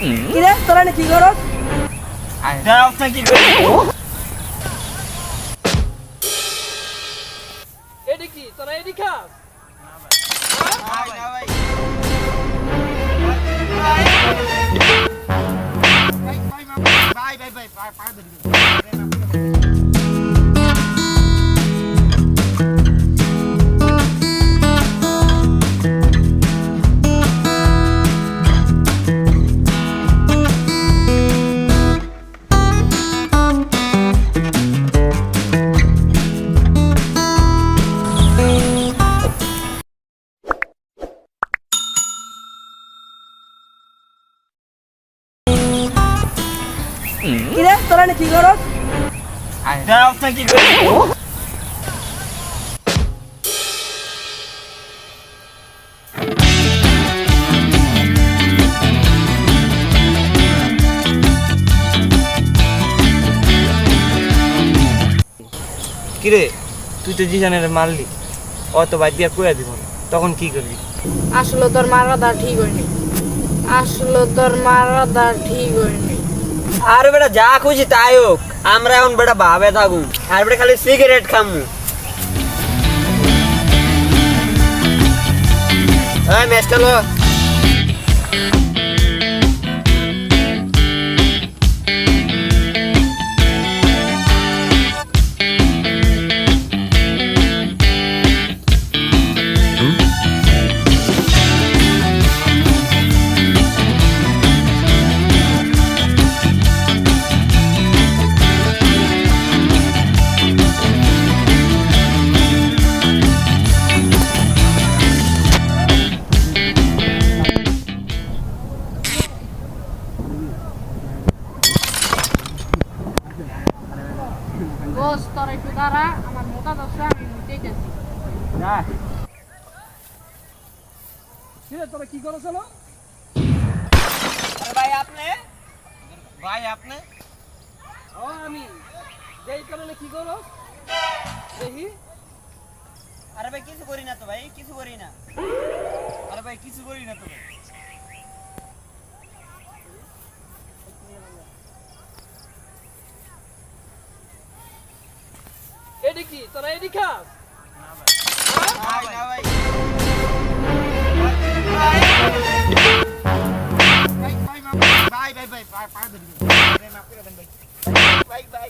কিরে তোরা কি করস দাঁড়াও কি করি এডি কি তোরা এডি খাস কিরে তোরা কি করস কি করি কিরে তুই তো জিজানের মারলি। অত বাদ দিয়া কইয়া দিব। তখন কি করবি? আসলে তোর মারাদা ঠিক হয়নি। আসলে তোর মারাদা ঠিক হয়নি। আর বেটা যা খুশি তাই হোক আমরা এখন বেটা ভাবে থাকুন আর বেটা খালি সিগারেট খামু হ্যাঁ ম্যাচটা লো বস তোর একটু দাঁড়া আমার মোটা দশটা আমি নিতেই যাচ্ছি। তোরা কি হলো আরে ভাই আপনি? ভাই আপনি? ও আমি। যেই কারণে কি করস দেখি। আরে ভাই কিছু করি না তো ভাই কিছু করি না। আরে ভাই কিছু করি না তো ভাই। এডি কি তোরা এডি খাস ভাই